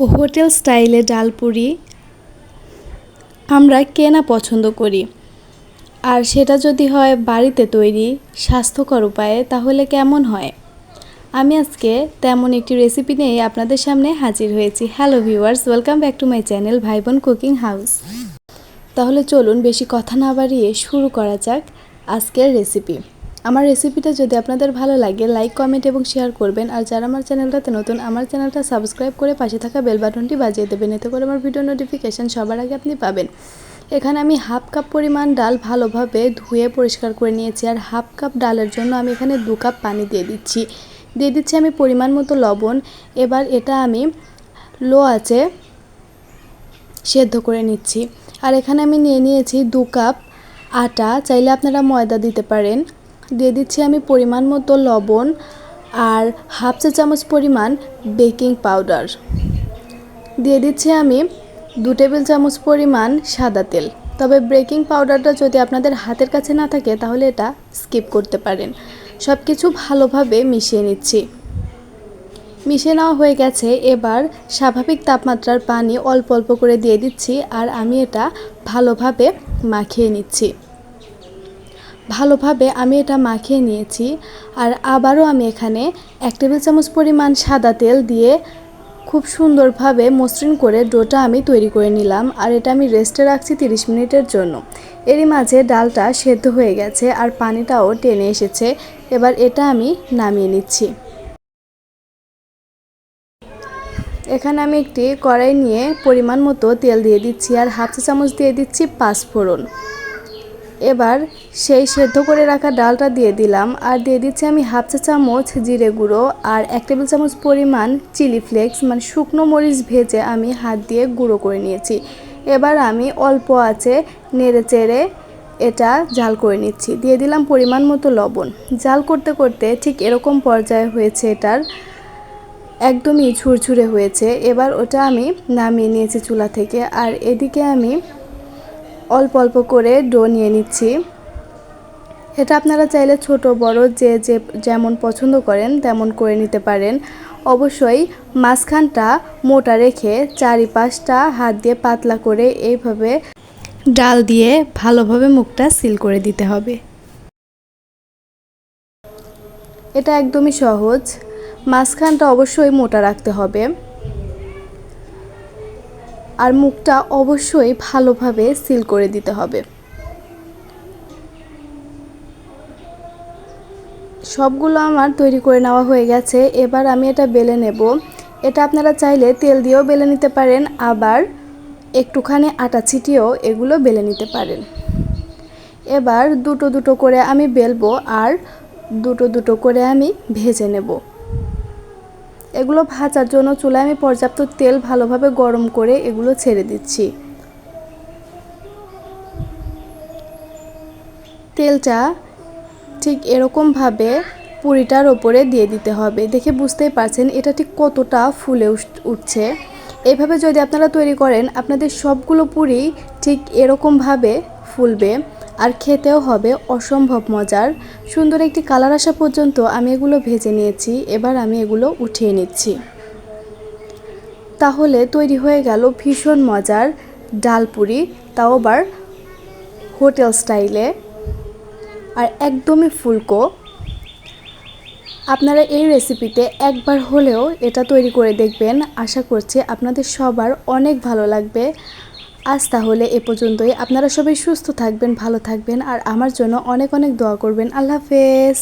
Hotel স্টাইলে ডালপুরি আমরা কেনা পছন্দ করি। আর সেটা যদি হয় বাড়িতে তৈরি স্বাস্থ্যকর উপায়ে, তাহলে কেমন হয়? আমি আজকে তেমন একটি রেসিপি নিয়ে আপনাদের সামনে হাজির হয়েছি। Hello viewers welcome back to my channel ভাইবন cooking house তাহলে চলুন বেশি কথা না বাড়িয়ে শুরু করা যাক আজকের রেসিপি আমার রেসিপিটা যদি আপনাদের ভালো লাগে লাইক কমেন্ট এবং শেয়ার করবেন। আর যারা আমার চ্যানেলটাতে নতুন, আমার চ্যানেলটা সাবস্ক্রাইব করে পাশে থাকা বেল বাটনটি বাজিয়ে দেবেন, এতে করে আমার ভিডিও নোটিফিকেশান সবার আগে আপনি পাবেন। এখানে আমি হাফ কাপ পরিমাণ ডাল ভালোভাবে ধুয়ে পরিষ্কার করে নিয়েছি, আর হাফ কাপ ডালের জন্য আমি এখানে দু কাপ পানি দিয়ে দিচ্ছি। দিয়ে দিচ্ছি আমি পরিমাণ মতো লবণ। এবার এটা আমি লো আছে সেদ্ধ করে নিচ্ছি। আর এখানে আমি নিয়ে নিয়েছি দু কাপ আটা। চাইলে আপনারা ময়দা দিতে পারেন। দিয়ে দিচ্ছি আমি পরিমাণ মতো লবণ আর হাফ চা চামচ পরিমাণ বেকিং পাউডার। দিয়ে দিচ্ছি আমি দু টেবিল চামচ পরিমাণ সাদা তেল। তবে বেকিং পাউডারটা যদি আপনাদের হাতের কাছে না থাকে, তাহলে এটা স্কিপ করতে পারেন। সব কিছু ভালোভাবে মিশিয়ে নিচ্ছি। মিশিয়ে নেওয়া হয়ে গেছে। এবার স্বাভাবিক তাপমাত্রার পানি অল্প অল্প করে দিয়ে দিচ্ছি আর আমি এটা ভালোভাবে মাখিয়ে নিচ্ছি। ভালোভাবে আমি এটা মাখিয়ে নিয়েছি আর আবারও আমি এখানে এক টেবিল চামচ পরিমাণ সাদা তেল দিয়ে খুব সুন্দরভাবে মসৃণ করে ডোটা আমি তৈরি করে নিলাম আর এটা আমি রেস্টে রাখছি তিরিশ মিনিটের জন্য। এরই মাঝে ডালটা সেদ্ধ হয়ে গেছে আর পানিটাও টেনে এসেছে। এবার এটা আমি নামিয়ে নিচ্ছি। এখানে আমি একটি কড়াই নিয়ে পরিমাণ মতো তেল দিয়ে দিচ্ছি আর হাফ চা চামচ দিয়ে দিচ্ছি পাঁচফোড়ন এবার সেই সেদ্ধ করে রাখা ডালটা দিয়ে দিলাম আর দিয়ে দিচ্ছি আমি হাফ চা চামচ জিরে গুঁড়ো আর এক টেবিল চামচ পরিমাণ চিলি ফ্লেক্স মানে শুকনো মরিচ ভেজে আমি হাত দিয়ে গুঁড়ো করে নিয়েছি। এবার আমি অল্প আছে নেড়ে চেড়ে এটা জাল করে নিচ্ছি। দিয়ে দিলাম পরিমাণ মতো লবণ। জাল করতে করতে ঠিক এরকম পর্যায়ে হয়েছে এটার, একদমই ঝুরঝুরে হয়েছে। এবার ওটা আমি নামিয়ে নিয়েছি চুলা থেকে। আর এদিকে আমি অল্প অল্প করে ডো নিয়ে নিচ্ছি। এটা আপনারা চাইলে ছোট, বড় যে যে, যেমন পছন্দ করেন তেমন করে নিতে পারেন। অবশ্যই মাঝখানটা মোটা রেখে চারিপাশটা হাত দিয়ে পাতলা করে এইভাবে ডাল দিয়ে ভালোভাবে মুখটা সিল করে দিতে হবে। এটা একদমই সহজ। মাঝখানটা অবশ্যই মোটা রাখতে হবে। আর মুখটা অবশ্যই ভালোভাবে সিল করে দিতে হবে। সবগুলো আমার তৈরি করে নেওয়া হয়ে গেছে। এবার আমি এটা বেলে নেব। এটা আপনারা চাইলে তেল দিয়েও বেলে নিতে পারেন, আবার একটুখানি আটা ছিটিয়েও এগুলো বেলে নিতে পারেন। এবার দুটো দুটো করে আমি বেলবো আর দুটো দুটো করে আমি ভেজে নেব। এগুলো ভাজার জন্য চুলায় আমি পর্যাপ্ত তেল ভালোভাবে গরম করে এগুলো ছেড়ে দিচ্ছি। তেলটা ঠিক এরকমভাবে পুরিটার ওপরে দিয়ে দিতে হবে। দেখে বুঝতেই পারছেন এটা ঠিক কতটা ফুলে উঠছে। এভাবে যদি আপনারা তৈরি করেন, আপনাদের সবগুলো পুরি ঠিক এরকমভাবে ফুলবে। আর খেতেও হবে অসম্ভব মজার। সুন্দর একটি কালার আসা পর্যন্ত আমি এগুলো ভেজে নিয়েছি, এবার আমি এগুলো উঠিয়ে নিচ্ছি। তাহলে তৈরি হয়ে গেল ভীষণ মজার ডালপুরি তাও আবার হোটেল স্টাইলে। আর একদমই ফুলকো। আপনারা এই রেসিপিতে একবার হলেও এটা তৈরি করে দেখবেন। আশা করছি আপনাদের সবার অনেক ভালো লাগবে। আজ তাহলে এ পর্যন্তই। আপনারা সবাই সুস্থ থাকবেন, ভালো থাকবেন, আর আমার জন্য অনেক অনেক দোয়া করবেন। আল্লাহ হাফেজ।